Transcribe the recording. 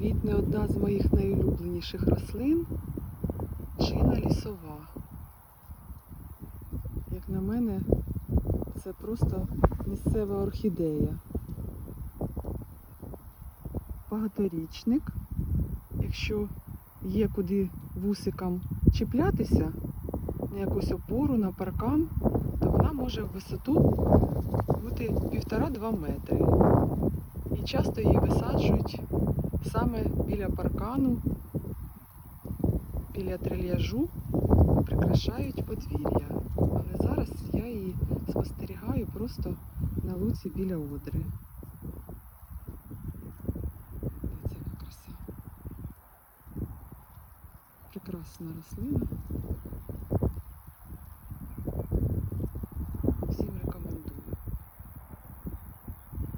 квітне одна з моїх найулюбленіших рослин джина лісова. Як на мене, це просто місцева орхідея. Багаторічник. Якщо є куди вусикам чіплятися на якусь опору, на паркан, то вона може в висоту бути півтора-два метри. І часто її висаджують саме біля паркану, біля трильяжу, прикрашають подвір'я. Але зараз я її спостерігаю просто на луці біля одри. Дивіться, яка краса. Прекрасна рослина.